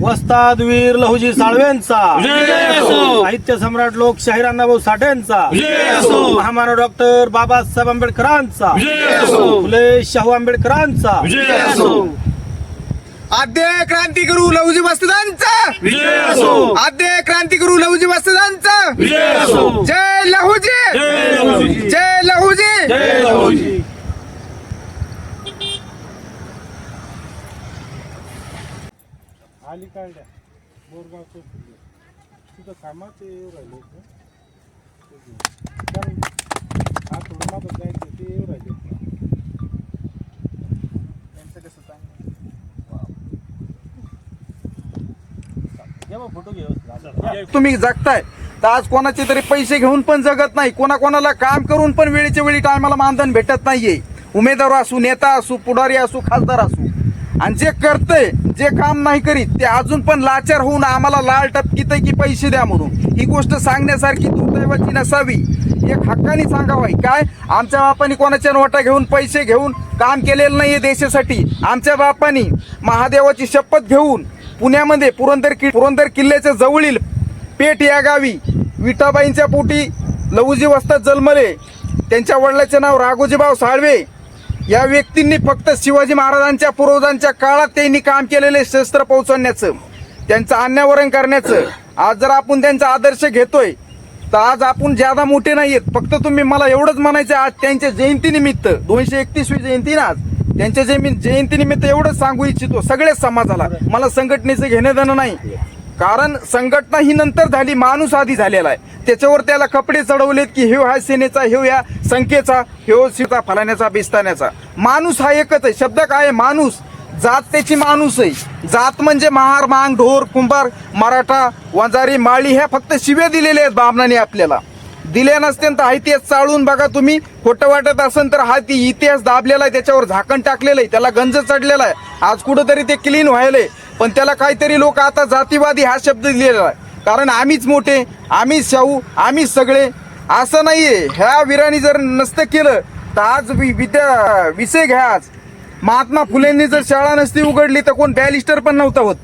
वस्ताद वीर लहुजी साळवेंचा. साहित्य सम्राट लोकशाहीर अण्णाभाऊ साठेंचा. महामानव डॉक्टर बाबासाहेब आंबेडकरांचा. फुले शाहू आंबेडकरांचा. आद्य क्रांतिगुरु लहुजी वस्तादांचा आद्य क्रांतिगुरु लहुजी वस्तादांचा जय लहुजी जय लहुजी आली काय तिथं येऊ राहिले हा थोडं मागं जायचं ते येऊ राहिले फोटो घेऊ तुम्ही जगताय. तर आज कोणाचे तरी पैसे घेऊन पण जगत नाही. कोणा कोणाला काम करून पण वेळेच्या वेळी टायमाला मानधन भेटत नाहीये. उमेदवार असू नेता असू पुढारी असू खासदार असू. आणि जे करतंय जे काम नाही करीत ते अजून पण लाचार होऊन आम्हाला लाल टपकीत की पैसे द्या म्हणून. ही गोष्ट सांगण्यासारखी दुर्दैवाची नसावी. एक हक्काने सांगावाय काय? आमच्या बापानी कोणाच्या नोटा घेऊन पैसे घेऊन काम केलेलं नाहीये देशासाठी. आमच्या बापानी महादेवाची शपथ घेऊन पुण्यामध्ये पुरंदर कि पुरंदर किल्ल्याच्या जवळील पेठ या गावी विठाबाईंच्या पोटी लहुजी वस्तात जन्मले. त्यांच्या वडिलाचे नाव राघोजीभाऊ साळवे. या व्यक्तींनी फक्त शिवाजी महाराजांच्या पूर्वजांच्या काळात त्यांनी काम केलेले शस्त्र पोहोचवण्याचं त्यांचं अन्यावरण करण्याचं आज जर आपण त्यांचा आदर्श घेतोय तर आज आपण ज्यादा मोठे नाहीयेत. फक्त तुम्ही मला एवढंच म्हणायचं आज त्यांच्या जयंतीनिमित्त दोनशे एकतीसवी जयंती ना आज त्यांच्या जयंती जयंतीनिमित्त एवढंच सांगू इच्छितो सगळ्याच समाजाला. मला संघटनेचं घेणं देणं नाही. कारण संघटना ही नंतर झाली माणूस आधी झालेला आहे. त्याच्यावर त्याला कपडे चढवलेत की ह्यो हा सेनेचा हेव या संख्येचा हेव सीता फलाण्याचा बिस्ताण्याचा. माणूस हा एकच आहे. शब्द काय आहे? माणूस. जात त्याची माणूस आहे. जात म्हणजे महार मांग ढोर कुंभार मराठा वंजारी माळी ह्या फक्त शिवे दिलेल्या आहेत बामणाने आपल्याला. दिल्या नसते तर हा इतिहास चाळून बघा तुम्ही. खोटं वाटत असेल तर हा ती इतिहास दाबलेला आहे त्याच्यावर झाकण टाकलेलं आहे त्याला गंज चढलेला आहे. आज कुठंतरी ते क्लीन व्हायलंय. पण त्याला काहीतरी लोक आता जातीवादी हा शब्द दिलेला आहे. कारण आम्हीच मोठे आम्हीच शाहू आम्हीच सगळे. असं नाही आहे ह्या वीरांनी जर नसतं केलं तर आज विद्या विषय घ्या आज. महात्मा फुलेंनी जर शाळा नसती उघडली तर कोण बॅलिस्टर पण नव्हता होत.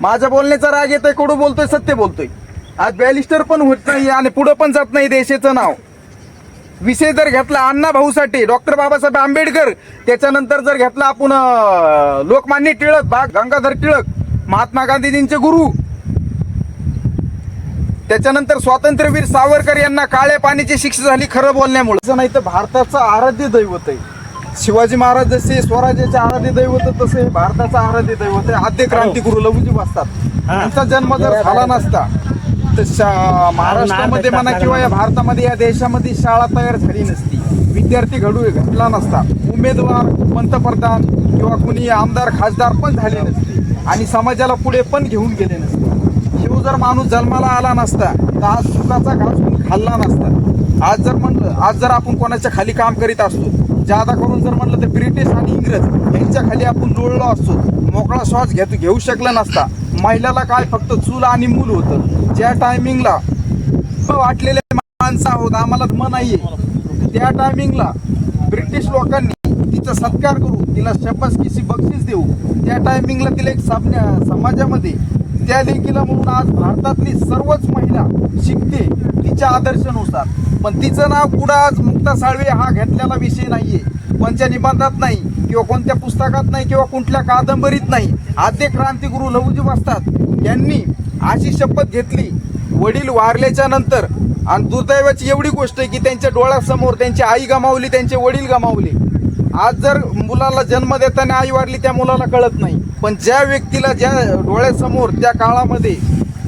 माझ्या बोलण्याचा राग येतोय कडू बोलतोय सत्य बोलतोय. आज बॅलिस्टर पण होत नाही आणि पुढं पण जात नाही देशाचं नाव. विषय जर घेतला अण्णा भाऊसाठी डॉक्टर बाबासाहेब आंबेडकर त्याच्यानंतर जर घेतला आपण लोकमान्य टिळक बाग गंगाधर टिळक महात्मा गांधीजींचे गुरु. त्याच्यानंतर स्वातंत्र्यवीर सावरकर यांना काळ्या पाण्याची शिक्षा झाली खरं बोलण्यामुळे. असं नाही तर भारताचं आराध्य दैवत आहे. शिवाजी महाराज जसे स्वराज्याचे आराध्य दैवत तसे भारताचं आराध्य दैवत आहे. आद्य क्रांतिगुरु लहुजी वाचतात त्यांचा जन्म जर झाला नसता शा- महाराष्ट्रामध्ये म्हणा किंवा या भारतामध्ये या देशामध्ये शाळा तयार झाली नसती. विद्यार्थी घडू घडला नसता. उमेदवार पंतप्रधान किंवा कुणी आमदार खासदार पण झाले नसते. आणि समाजाला पुढे पण घेऊन गेले नसते. शिव जर माणूस जन्माला आला नसता तर आज सुखाचा घास कोणी खाल्ला नसता. आज जर म्हणलं आज जर आपण कोणाच्या खाली काम करीत असतो जादा करून जर म्हणलं तर ब्रिटिश आणि इंग्रज यांच्या खाली आपण लोळलो असतो मोकळा श्वास घेत घेऊ शकला नसता. महिलाला काय फक्त चूल आणि मूल होतं. ज्या टायमिंगला वाटलेले माणसं आहोत आम्हाला धर्म नाहीये. त्या टायमिंगला ब्रिटिश लोकांनी तिचा सत्कार करू तिला शपसकीशी बक्षीस देऊ त्या टायमिंगला तिला एक सामन्या समाजामध्ये त्या लेखीला म्हणून आज भारतातली सर्वच महिला शिकते तिच्या आदर्शानुसार. पण तिचं नाव कुठं आज मुक्ता साळवे हा घेतलेला विषय नाहीये. कोणत्या निबंधात नाही. किंवा कोणत्या पुस्तकात नाही किंवा कुठल्या कादंबरीत नाही आद्य क्रांतिगुरु लहुजी वाचतात. यांनी अशी शपथ घेतली वडील वारल्याच्या नंतर आणि दुर्दैवाची एवढी गोष्ट आहे की त्यांच्या डोळ्यासमोर त्यांची आई गमावली त्यांचे वडील गमावले. आज जर मुलाला जन्म देताना आई वारली त्या मुलाला कळत नाही. पण ज्या व्यक्तीला ज्या डोळ्यासमोर त्या काळामध्ये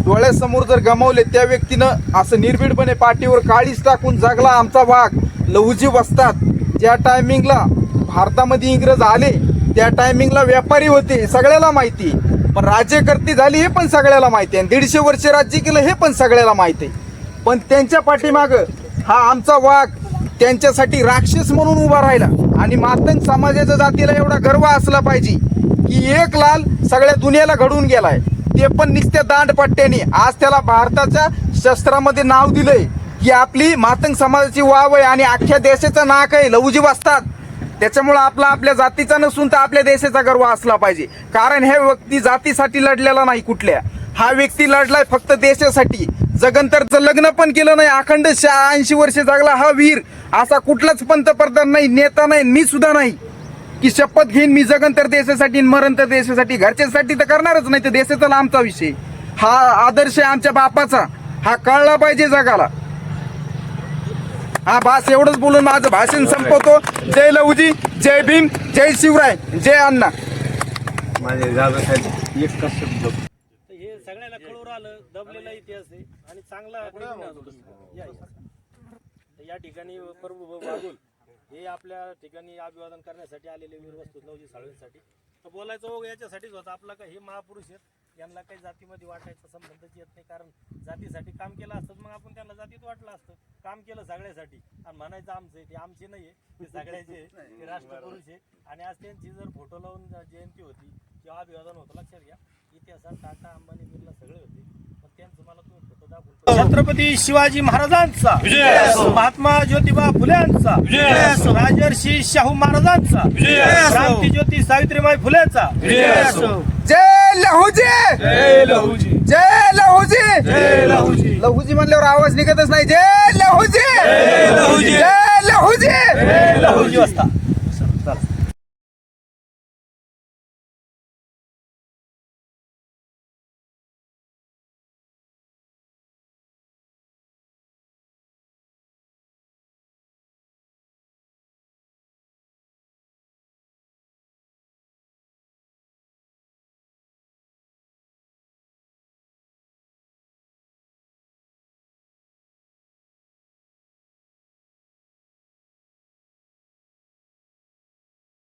डोळ्यासमोर जर गमावले त्या व्यक्तीनं असं निर्भीडपणे पाठीवर काळीच टाकून जगला आमचा वाघ. लहुजी बसतात ज्या टायमिंगला भारतामध्ये इंग्रज आले त्या टायमिंगला व्यापारी होते सगळ्याला माहिती. पण राज्यकर्ती झाली हे पण सगळ्याला माहिती आहे दीडशे वर्ष राज्य केलं हे पण सगळ्याला माहिती. आहे पण त्यांच्या पाठीमाग हा आमचा वाघ त्यांच्यासाठी राक्षस म्हणून उभा राहिला. आणि मातंग समाजाच्या जातीला एवढा गर्व असला पाहिजे की एक लाल सगळ्या दुनियाला घडून गेलाय. ते पण निघत्या दांडपट्ट्याने आज त्याला भारताच्या शस्त्रामध्ये नाव दिलंय की आपली मातंग समाजाची वाव आहे आणि अख्ख्या देशाचं नाक आहे लवजीव वाचतात त्याच्यामुळं आपला आपल्या जातीचा नसून तर आपल्या देशाचा गर्व असला पाहिजे. कारण हे व्यक्ती जातीसाठी लढलेला नाही कुठल्या. हा व्यक्ती लढलाय फक्त देशासाठी. जगंतरचं लग्न पण केलं नाही अखंड ऐंशी वर्ष जगला हा वीर असा कुठलाच पंतप्रधान नाही नेता नाही मी सुद्धा नाही. की शपथ घेईन मी जगंतर देशासाठी मरण तर देशासाठी. घरच्यासाठी तर करणारच नाही तर देशाचा आमचा विषय. हा आदर्श आमच्या बापाचा. हा कळला पाहिजे जगाला. हा बास एवढंच बोलून माझं भाषण संपवतो. जय लहुजी जय भीम जय शिवराय जय अण्णा. माझे दादासाहेब एकच शब्द तर हे सगळ्याला कळून आलं दबलेला इतिहास आहे आणि चांगला. या, या. तर या ठिकाणी प्रभू बागुल हे आपल्या ठिकाणी अभिवादन करण्यासाठी आलेले वीर वस्तू नवजी साळवींसाठी. तर बोलायचं याच्यासाठीच होतं. आपला का हे महापुरुष आहेत. यांना काही जातीमध्ये वाटायचा संबंधच येत नाही. कारण जातीसाठी काम केलं असतं मग आपण त्यांना जातीत वाटलं असतं. काम केलं सगळ्यासाठी. आणि म्हणायचं आमचं आहे ते आमचे नाही आहे. ते सगळ्याचे आहे. ते राष्ट्रपुरुष आहे. आणि आज त्यांची जर फोटो लावून जयंती होती किंवा अभिवादन होतं लक्षात घ्या. इतिहासात टाटा अंबानी बिर्ला सगळे होते पण त्यांचं मला तुम्ही फोटो दाखवून छत्रपती शिवाजी महाराजांचा महात्मा ज्योतिबा फुल्यांचा राजर्षी शाहू महाराजांचा क्रांतीज्योती सावित्रीबाई फुलेचा. जय लहुजी! जय लहुजी! जय लहुजी! लहुजी! म्हणल्यावर आवाज निघतच नाही. जय लहुजी! जय लहुजी! लहुजी वाजता.